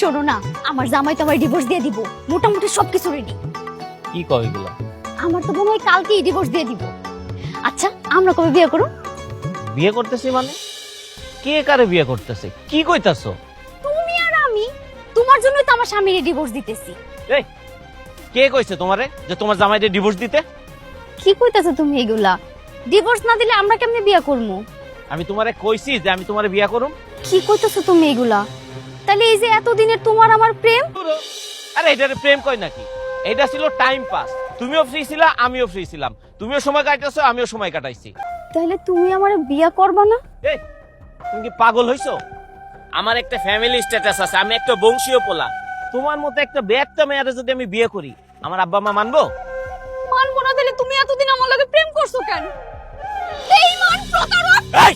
শোনো না আমার জামাই তো আমার ডিভোর্স দিয়ে দিব। মোটামুটি সবকিছু রেডি কি কয় এগুলা? আমার তো মনে হয় কালকেই ডিভোর্স দিয়ে দিব। আচ্ছা আমরা কবে বিয়ে করব বিয়ে করতেছি মানে? কে কারে বিয়ে করতেছে? কি কইতাছো? তুমি আর আমি তোমার জন্যই তো আমার স্বামীর ডিভোর্স দিতেছি। এই কে কইছে তোমারে যে তোমার জামাইরে ডিভোর্স দিতে? কি কইতাছো তুমি এগুলা? ডিভোর্স না দিলে আমরা কেমনে বিয়ে করব আমি তোমারে কইছি যে আমি তোমারে বিয়ে করুম। কি কইতাছো তুমি এগুলা? তাহলে এই যে এতদিনের তোমার আমার প্রেম? আরে এটারে প্রেম কই নাকি? এটা ছিল টাইম পাস তুমিও ফ্রি ছিলা আমিও ফ্রি ছিলাম। তুমিও সময় কাটাইছো আমিও সময় কাটাইছি। তাহলে তুমি আমার বিয়ে করবা না? এই তুমি কি পাগল হইছো? আমার একটা ফ্যামিলি স্ট্যাটাস আছে আমি একটা বংশীয় পোলা। তোমার মতো একটা ব্যক্ত মেয়ারে যদি আমি বিয়ে করি আমার আব্বা মা মানবো? মানবো না তাহলে তুমি এতদিন আমার লগে প্রেম করছ কেন? বেঈমান প্রতারক! এই!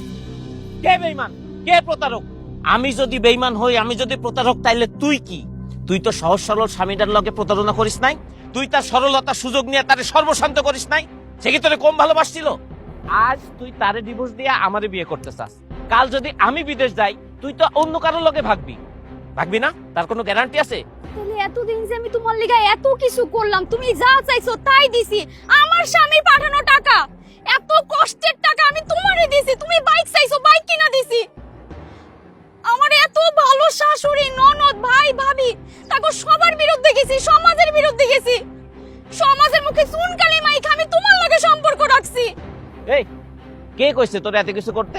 কে বেইমান? কে প্রতারক? আমি যদি বেইমান হই, আমি যদি প্রতারক, তাইলে তুই কি? তুই তো সহজ সরল স্বামীটার লগে প্রতারণা করিস নাই। তুই তার সরলতার সুযোগ নিয়ে তারে সর্বশান্ত করিস নাই। সে কি তোরে কম ভালোবাসছিল? আজ তুই তারে ডিভোর্স দিয়ে আমারে বিয়ে করতে চাস। কাল যদি আমি বিদেশ যাই, তুই তো অন্য কারোর লগে ভাগবি। ভাগবি না? তার কোনো গ্যারান্টি আছে? তাহলে এতদিন যে আমি তোমার লিগা এত কিছু করলাম, তুমি যা চাইছো তাই দিছি। আমার স্বামী পাঠানো টাকা। এত কষ্টের টাকা আমি তোমারে দিছি। তুমি বাইক চাইছো বাইক কিনা দিছি। ভালো শাশুড়ি, ননদ, ভাই, ভাবি। তাকে সবার বিরুদ্ধে গেছি, সমাজের বিরুদ্ধে গেছি। সমাজের মুখে চুন কালি মাইক আমি তোমার লগে সম্পর্ক রাখছি। এই, কে কইছে তোর এত কিছু করতে?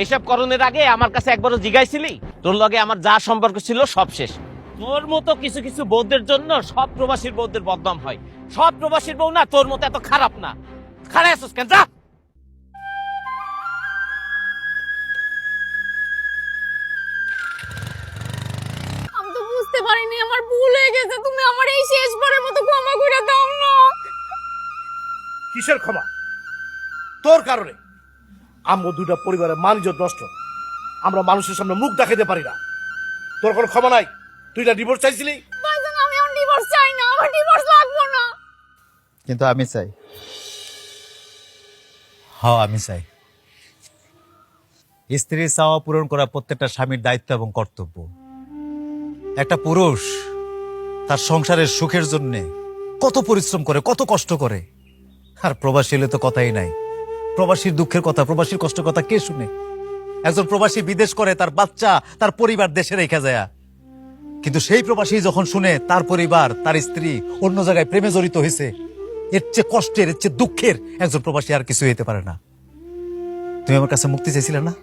এইসব করণের আগে আমার কাছে একবারও জিগাইছিলি? তোর লগে আমার যা সম্পর্ক ছিল সব শেষ। তোর মতো কিছু কিছু বৌদ্ধের জন্য সব প্রবাসীর বৌদ্ধের বদনাম হয়। সব প্রবাসীর বউ না তোর মতো এত খারাপ না। খারাপ আছিস কেন? যা! ভুল হয়ে গেছে তুমি আমার এই শেষবারের মতো ক্ষমা করে দাও না। কিসের ক্ষমা? তোর কারণে। আম্মু দুটা পরিবারের নষ্ট। আমরা মানুষের সামনে মুখ দেখাতে পারি না। তোর কোনো ক্ষমা নাই? তুই না ডিভোর্স চাইছিলি? আমি আমার ডিভোর্স চাই না আমার ডিভোর্স লাগবে না। কিন্তু আমি চাই। হ্যাঁ আমি চাই। স্ত্রীর চাওয়া পূরণ করা প্রত্যেকটা স্বামীর দায়িত্ব এবং কর্তব্য। একটা পুরুষ তার সংসারের সুখের জন্য কত পরিশ্রম করে কত কষ্ট করে। আর প্রবাসী হলে তো কথাই নাই। প্রবাসীর দুঃখের কথা প্রবাসীর কষ্ট কথা কে শুনে? একজন প্রবাসী বিদেশ করে তার বাচ্চা তার পরিবার দেশে রেখে যায়। কিন্তু সেই প্রবাসী যখন শুনে তার পরিবার তার স্ত্রী অন্য জায়গায় প্রেমে জড়িত হয়েছে এর চেয়ে কষ্টের এর চেয়ে দুঃখের একজন প্রবাসী আর কিছু হইতে পারে না। তুমি আমার কাছে মুক্তি চাইছিলে না?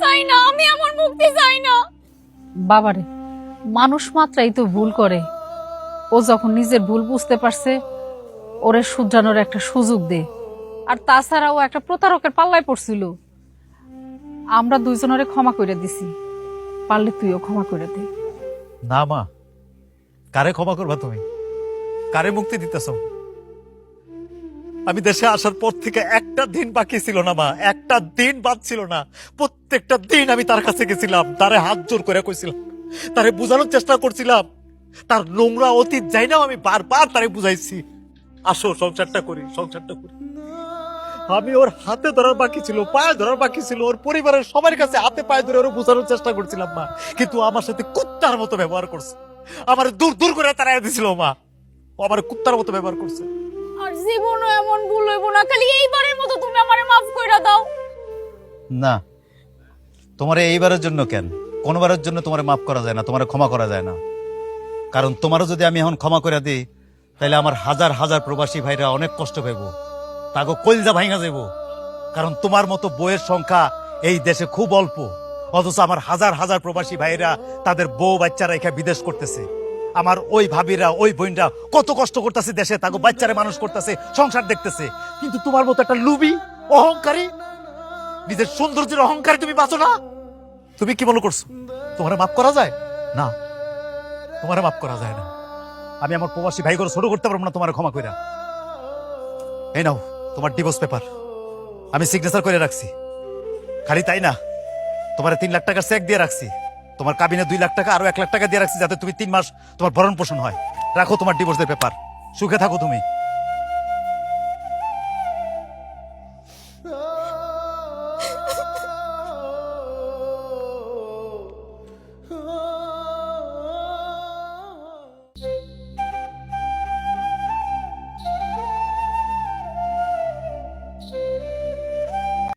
চাই না আমি আমার মুক্তি চাই না। বাবারে। মানুষ মাত্রাই তো ভুল করে। ও যখন নিজের ভুল বুঝতে পারছে, ওরে শুধরানোর একটা সুযোগ দে। আর তাছাড়া ও একটা প্রতারকের পাল্লায় পড়ছিল। আমরা দুইজনের ক্ষমা করে দিছি। পারলে তুইও ক্ষমা করে দে। না মা, কারে ক্ষমা করবা তুমি? কারে মুক্তি দিতেছ? আমি দেশে আসার পর থেকে একটা দিন বাকি ছিল না মা, একটা দিন বাদ ছিল না। প্রত্যেকটা দিন আমি তার কাছে গেছিলাম, তারে হাত জোর করে কইছিলাম। তারে বোঝানোর চেষ্টা করছিলাম। তার নোংরা অতীত যাই না আমি বারবার তারে বুঝাইছি। আসো সংসারটা করি সংসারটা করি। আমি ওর হাতে ধরার বাকি ছিল পায়ে ধরার বাকি ছিল ওর পরিবারের সবার কাছে হাতে পায়ে ধরে ওর বোঝানোর চেষ্টা করছিলাম মা। কিন্তু আমার সাথে কুত্তার মতো ব্যবহার করছে। আমার দূর দূর করে তাড়াই দিছিল মা। ও আমার কুত্তার মতো ব্যবহার করছে। আর জীবনও এমন ভুল হইব না খালি এইবারের মতো তুমি আমারে মাফ কইরা দাও। না তোমার এইবারের জন্য কেন? কোনবারের জন্য তোমার মাফ করা যায় না, তোমার ক্ষমা করা যায় না। কারণ তোমারও যদি আমি এখন ক্ষমা করে দিই, তাহলে আমার হাজার হাজার প্রবাসী ভাইরা অনেক কষ্ট পাইব। তাগো কলজা ভাঙা যাইব। কারণ তোমার মতো বইয়ের সংখ্যা এই দেশে খুব অল্প। অথচ আমার হাজার হাজার প্রবাসী ভাইরা তাদের বউ বাচ্চারা এখানে বিদেশ করতেছে। আমার ওই ভাবিরা, ওই বোনরা কত কষ্ট করতেছে দেশে তাকে বাচ্চারা মানুষ করতেছে, সংসার দেখতেছে। কিন্তু তোমার মতো একটা লুবি, অহংকারী, নিজের সৌন্দর্যের অহংকারে তুমি বাঁচো না। তুমি কি মনে করছ? তোমার মাফ করা যায়? না, তোমার মাফ করা যায় না। আমি আমার প্রবাসী ভাই করে ছোট করতে পারব না তোমার ক্ষমা কইরা। এই নাও, তোমার ডিভোর্স পেপার আমি সিগনেচার করে রাখছি। খালি তাই না, তোমার তিন লাখ টাকার চেক দিয়ে রাখছি। তোমার কাবিনে দুই লাখ টাকা, আরও এক লাখ টাকা দিয়ে রাখছি যাতে তুমি তিন মাস তোমার ভরণ পোষণ হয়। রাখো তোমার ডিভোর্সের পেপার সুখে থাকো তুমি।